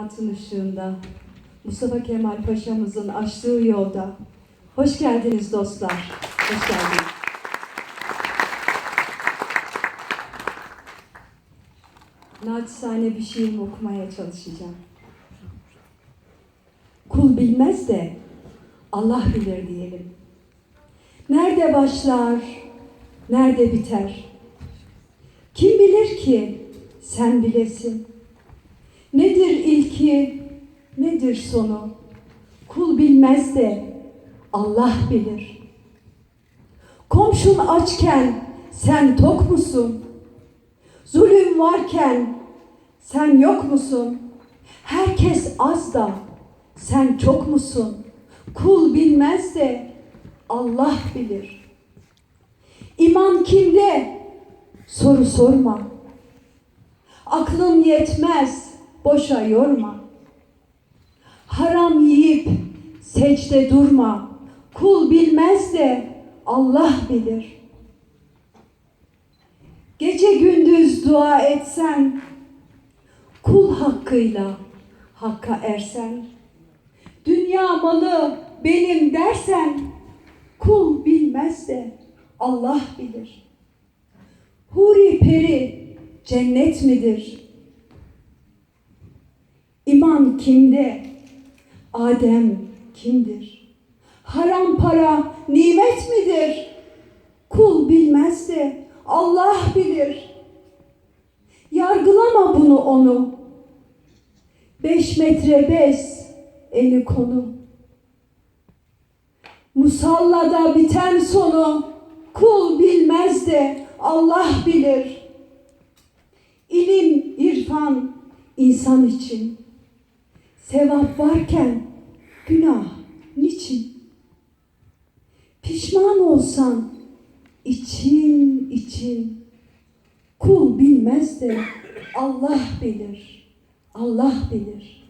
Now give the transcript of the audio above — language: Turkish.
Hayatın ışığında, Mustafa Kemal Paşa'mızın açtığı yolda. Hoş geldiniz dostlar. Hoş geldiniz. Naçizane bir şiir okumaya çalışacağım. Kul bilmez de Allah bilir diyelim. Nerede başlar, nerede biter? Kim bilir ki sen bilesin? Nedir ilki, nedir sonu? Kul bilmez de Allah bilir. Komşun açken sen tok musun? Zulüm varken sen yok musun? Herkes az da sen çok musun? Kul bilmez de Allah bilir. İman kimde? Soru sorma. Aklın yetmez, boşa yorma. Haram yiyip secde durma. Kul bilmez de Allah bilir. Gece gündüz dua etsen, kul hakkıyla hakka ersen, dünya malı benim dersen, kul bilmez de Allah bilir. Huri peri cennet midir? İman kimde? Adem kimdir? Haram para nimet midir? Kul bilmez de Allah bilir. Yargılama bunu onu. Beş metre bez eli konu. Musallada biten sonu kul bilmez de Allah bilir. İlim, irfan insan için. Sevap varken günah niçin? Pişman olsan için için kul bilmez de Allah bilir. Allah bilir.